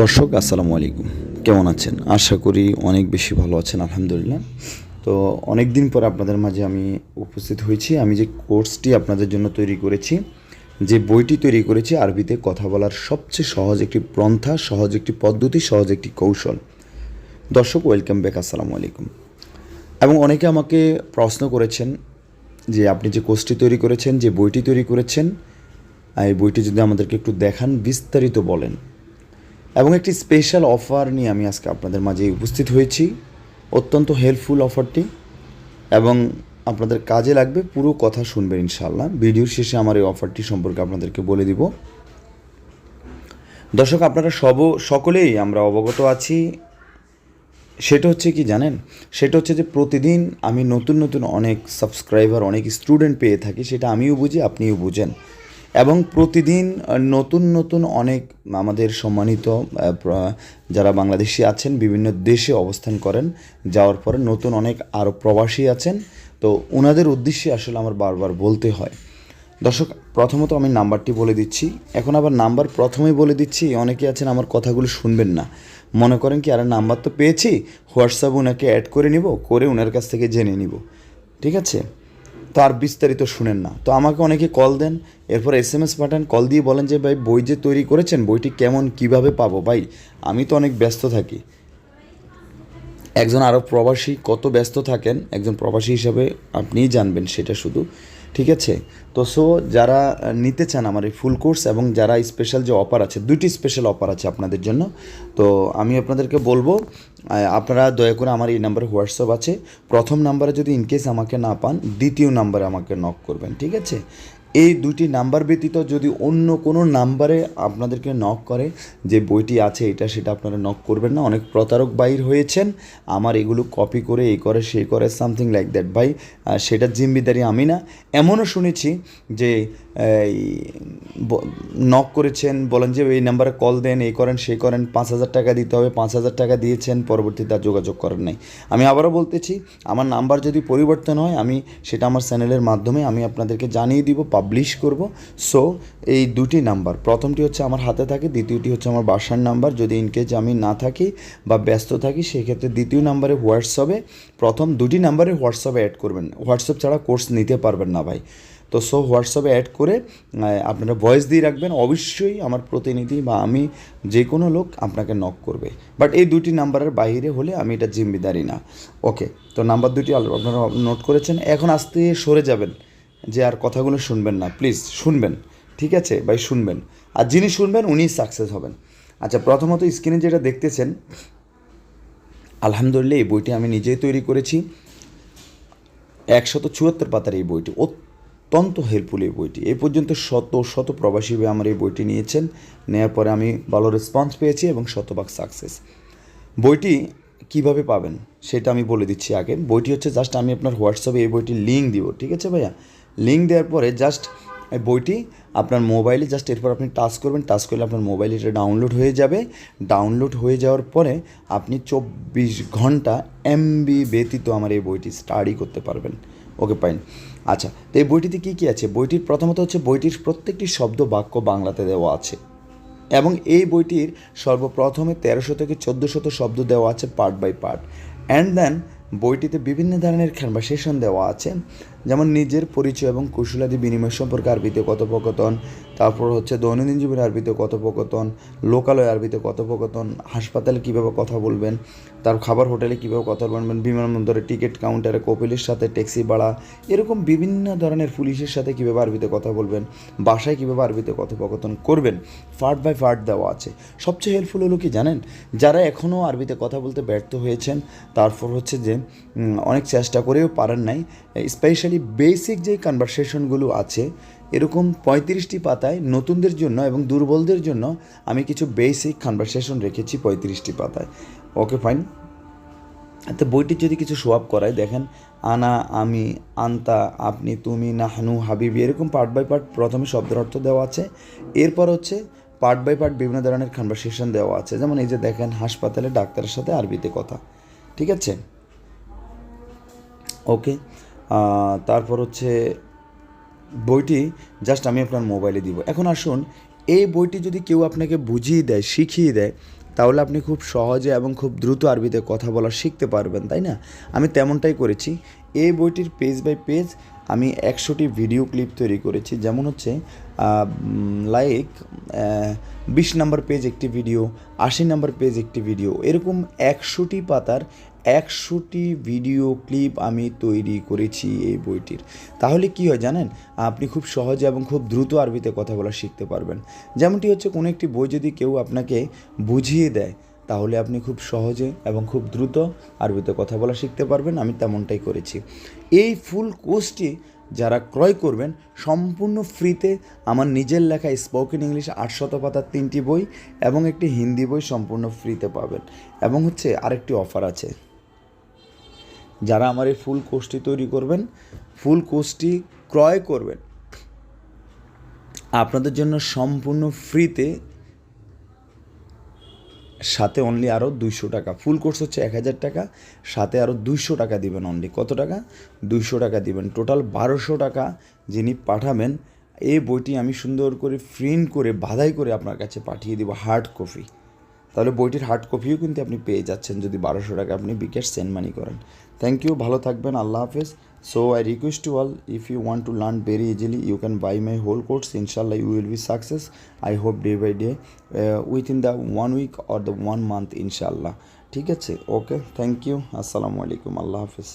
দর্শক, আসসালামু আলাইকুম। কেমন আছেন? আশা করি অনেক বেশি ভালো আছেন, আলহামদুলিল্লাহ। তো অনেক দিন পর আপনাদের মাঝে আমি উপস্থিত হয়েছি। আমি যে কোর্সটি আপনাদের জন্য তৈরি করেছি, যে বইটি তৈরি করেছি, আরবিতে কথা বলার সবচেয়ে সহজ একটি পন্থা, সহজ একটি পদ্ধতি, সহজ একটি কৌশল। দর্শক, ওয়েলকাম ব্যাক, আসসালামু আলাইকুম। এবং অনেকে আমাকে প্রশ্ন করেছেন যে, আপনি যে কোর্সটি তৈরি করেছেন, যে বইটি তৈরি করেছেন, এই বইটি যদি আমাদেরকে একটু দেখান, বিস্তারিত বলেন। এবং একটি স্পেশাল অফার নিয়ে আমি আজকে আপনাদের মাঝে উপস্থিত হয়েছি। অত্যন্ত হেল্পফুল অফারটি এবং আপনাদের কাজে লাগবে পুরো কথা শুনবেন ইনশাআল্লাহ। ভিডিওর শেষে আমার এই অফারটি সম্পর্কে আপনাদেরকে বলে দিব। দর্শক, আপনারা সব, সকলেই আমরা অবগত আছি। সেটা হচ্ছে কি জানেন? সেটা হচ্ছে যে প্রতিদিন আমি নতুন নতুন অনেক সাবস্ক্রাইবার অনেক স্টুডেন্ট পেয়ে থাকি। সেটা আমিও বুঝি, আপনিও বুঝেন। এবং প্রতিদিন নতুন নতুন অনেক আমাদের সম্মানিত যারা বাংলাদেশি আছেন, বিভিন্ন দেশে অবস্থান করেন, যাওয়ার পরে নতুন অনেক আরও প্রবাসী আছেন। তো ওনাদের উদ্দেশ্যে আসলে আমার বারবার বলতে হয়। দর্শক, প্রথমত আমি নাম্বারটি বলে দিচ্ছি। এখন আবার নাম্বার প্রথমেই বলে দিচ্ছি, অনেকে আছেন আমার কথাগুলো শুনবেন না। মনে করেন কি, আরে, নাম্বার তো পেয়েছি, হোয়াটসঅ্যাপ ওনাকে অ্যাড করে নিব, করে ওনার কাছ থেকে জেনে নিব। ঠিক আছে? তো আর বিস্তারিত শুনেন না। তো আমাকে অনেকে কল দেন, এরপর এস এম এস পাঠান কল দিয়ে বলেন যে, ভাই, বই যে তৈরি করেছেন, বইটি কেমন, কীভাবে পাবো? ভাই, আমি তো অনেক ব্যস্ত থাকি। একজন আরব প্রবাসী কত ব্যস্ত থাকেন? একজন প্রবাসী হিসাবে আপনিই জানবেন সেটা শুধু। ঠিক আছে? তো সো যারা নিতে চান আমার এই ফুল কোর্স এবং যারা স্পেশাল যে অফার আছে, দুইটি স্পেশাল অফার আছে আপনাদের জন্য, তো আমি আপনাদেরকে বলব আপনারা দয়া করে আমার এই নাম্বারে হোয়াটসঅ্যাপ আছে। প্রথম নাম্বারে যদি ইনকেস আমাকে না পান, দ্বিতীয় নাম্বারে আমাকে নক করবেন, ঠিক আছে? এই দুটি নাম্বার ব্যতীত যদি অন্য কোনো নাম্বারে আপনাদেরকে নক করে যে বইটি আছে এটা সেটা আপনারা নক করবেন না। অনেক প্রতারক বাইর হয়েছেন। আমার এগুলো কপি করে এই করে সেই করে সামথিং লাইক দ্যাট ভাই। সেটা জিম্মিদারি আমি না। এমনও শুনেছি যে নক করেছেন, বলেন যে এই নাম্বারে কল দেন, এই করেন, সেই করেন, পাঁচ হাজার টাকা দিতে হবে, পাঁচ হাজার টাকা দিয়েছেন, পরবর্তীতে আর যোগাযোগ করেন নাই। আমি আবারও বলতেছি, আমার নাম্বার যদি পরিবর্তন হয়, আমি সেটা আমার চ্যানেলের মাধ্যমে আমি আপনাদেরকে জানিয়ে দিব পাবলিশ করব। সো এই দুটি নাম্বার প্রথমটি হচ্ছে আমার হাতে থাকে, দ্বিতীয়টি হচ্ছে আমার বাসার নাম্বার যদি ইনকেস আমি না থাকি বা ব্যস্ত থাকি, সেক্ষেত্রে দ্বিতীয় নাম্বারে হোয়াটসঅ্যাপে, প্রথম দুটি নাম্বারে হোয়াটসঅ্যাপে অ্যাড করবেন। হোয়াটসঅ্যাপ ছাড়া কোর্স নিতে পারবেন না ভাই। তো সো হোয়াটসঅ্যাপে অ্যাড করে আপনারা ভয়েস দিয়ে রাখবেন, অবশ্যই আমার প্রতিনিধি বা আমি যে কোনো লোক আপনাকে নক করবে। বাট এই দুটি নাম্বারের বাইরে হলে আমি এটা জিম্মেদারি না। ওকে তো নাম্বার দুটি আপনারা নোট করেছেন। এখন আস্তে সরে যাবেন, যে আর কথাগুলো শুনবেন না। প্লিজ শুনবেন, ঠিক আছে? ভাই, শুনবেন। আর যিনি শুনবেন, উনি সাকসেস হবেন। আচ্ছা প্রথমত স্ক্রিনে যেটা দেখতেছেন, আলহামদুলিল্লাহ এই বইটি আমি নিজেই তৈরি করেছি। একশত চুয়াত্তর পাতার এই বইটি। অত্যন্ত হেল্পফুল এই বইটি। এই পর্যন্ত শত শত প্রবাসী আমার এই বইটি নিয়েছেন। নেওয়ার পরে আমি ভালো রেসপন্স পেয়েছি এবং শতভাগ সাকসেস বইটি কীভাবে পাবেন সেটা আমি বলে দিচ্ছি আগে। বইটি হচ্ছে জাস্ট আমি আপনার হোয়াটসঅ্যাপে এই বইটির লিঙ্ক দিব, ঠিক আছে ভাইয়া? লিঙ্ক দেওয়ার পরে জাস্ট এই বইটি আপনার মোবাইলে জাস্ট এরপর আপনি টাচ করবেন। টাচ করলে আপনার মোবাইলে এটা ডাউনলোড হয়ে যাবে। ডাউনলোড হয়ে যাওয়ার পরে আপনি চব্বিশ ঘণ্টা এমবি ব্যতীত আমার এই বইটি স্টাডি করতে পারবেন। ওকে পাইন আচ্ছা তো এই বইটিতে কী কী আছে? বইটির প্রথমত হচ্ছে বইটির প্রত্যেকটি শব্দ বাক্য বাংলাতে দেওয়া আছে এবং এই বইটির সর্বপ্রথমে তেরোশো থেকে চোদ্দোশত শব্দ দেওয়া আছে part by part. And then বইটিতে বিভিন্ন ধরনের কনভারসেশন দেওয়া আছে। যেমন নিজের পরিচয় এবং কৌশলাদি বিনিময় সম্পর্কে আরবিতে কথোপকথন, তারপর হচ্ছে দৈনন্দিন জীবনে আরবিতে কথোপকথন, লোকালয় আরবিতে কথোপকথন, হাসপাতালে কীভাবে কথা বলবেন, তার খাবার হোটেলে কীভাবে কথা বলবেন, বিমানবন্দরে টিকিট কাউন্টারে কপিলের সাথে ট্যাক্সি ভাড়া, এরকম বিভিন্ন ধরনের পুলিশের সাথে কীভাবে আরবিতে কথা বলবেন, বাসায় কীভাবে আরবিতে কথোপকথন করবেন ফার্ট বাই ফার্ট দেওয়া আছে। সবচেয়ে হেল্পফুল হলো কি জানেন? যারা এখনও আরবিতে কথা বলতে ব্যর্থ হয়েছেন, তারপর হচ্ছে যে অনেক চেষ্টা করেও পারেন নাই স্পেশালি বেসিক যে কনভারসেশনগুলো আছে, এরকম পঁয়ত্রিশটি পাতায় নতুনদের জন্য এবং দুর্বলদের জন্য আমি কিছু বেসিক কনভারসেশন রেখেছি পঁয়ত্রিশটি পাতায়। ওকে ফাইন তো বইটির যদি কিছু আপ করায়, দেখেন, আনা, আমি, আন্তা, আপনি, তুমি, নাহানু, হাবিবি, এরকম পার্ট বাই পার্ট প্রথমে শব্দের অর্থ দেওয়া আছে। এরপর হচ্ছে পার্ট বাই পার্ট বিভিন্ন ধরনের কনভারসেশন দেওয়া আছে। যেমন এই যে দেখেন, হাসপাতালে ডাক্তারের সাথে আরবিতে কথা। ঠিক আছে? ওকে তারপর হচ্ছে বইটি জাস্ট আমি আপনার মোবাইলে দিব। এখন আসুন, এই বইটি যদি কেউ আপনাকে বুঝিয়ে দেয়, শিখিয়ে দেয়, তাহলে আপনি খুব সহজে এবং খুব দ্রুত আরবিতে কথা বলা শিখতে পারবেন, তাই না? আমি তেমনটাই করেছি। এই বইটির পেজ বাই পেজ আমি একশোটি ভিডিও ক্লিপ তৈরি করেছি, যেমন হচ্ছে লাইক বিশ নম্বর পেজ একটি ভিডিও আশি নম্বর পেজ একটি ভিডিও এরকম একশোটি পাতার একশোটি ভিডিও ক্লিপ আমি তৈরি করেছি এই বইটির। তাহলে কি হয় জানেন? আপনি খুব সহজে এবং খুব দ্রুত আরবিতে কথা বলা শিখতে পারবেন। যেমনটি হচ্ছে কোনো একটি বই যদি কেউ আপনাকে বুঝিয়ে দেয়, তাহলে আপনি খুব সহজে এবং খুব দ্রুত আরবিতে কথা বলা শিখতে পারবেন। আমি তেমনটাই করেছি। এই ফুল কোর্সটি যারা ক্রয় করবেন, সম্পূর্ণ ফ্রিতে আমার নিজের লেখা স্পোকেন ইংলিশ আটশত পাতার তিনটি বই এবং একটি হিন্দি বই সম্পূর্ণ ফ্রিতে পাবেন। এবং হচ্ছে আরেকটি অফার আছে। যারা আমার এই ফুল কোর্সটি তৈরি করবেন, ফুল কোর্সটি ক্রয় করবেন, আপনাদের জন্য সম্পূর্ণ ফ্রিতে সাথে অনলি আরও দুইশো টাকা। ফুল কোর্স হচ্ছে এক হাজার টাকা, সাথে আরও দুইশো টাকা দিবেন অনলি কত টাকা? দুইশো টাকা দিবেন। টোটাল বারোশো টাকা যিনি পাঠাবেন, এই বইটি আমি সুন্দর করে প্রিন্ট করে, বাধাই করে আপনার কাছে পাঠিয়ে দেবো হার্ড কপি তাহলে বইটির হার্ড কপিও কিন্তু আপনি পেয়ে যাচ্ছেন যদি বারোশো টাকা আপনি বিকাশ সেন্ড মানি করেন। থ্যাংক ইউ ভালো থাকবেন, আল্লাহ হাফেজ। So I request to all if you want to learn very easily you can buy my whole course ইনশাল্লাহ you will be success I hope day by day with in the one week or the one month ইনশাল্লাহ ঠিক আছে? Okay thank you আসসালামু আলাইকুম, আল্লাহ হাফেজ।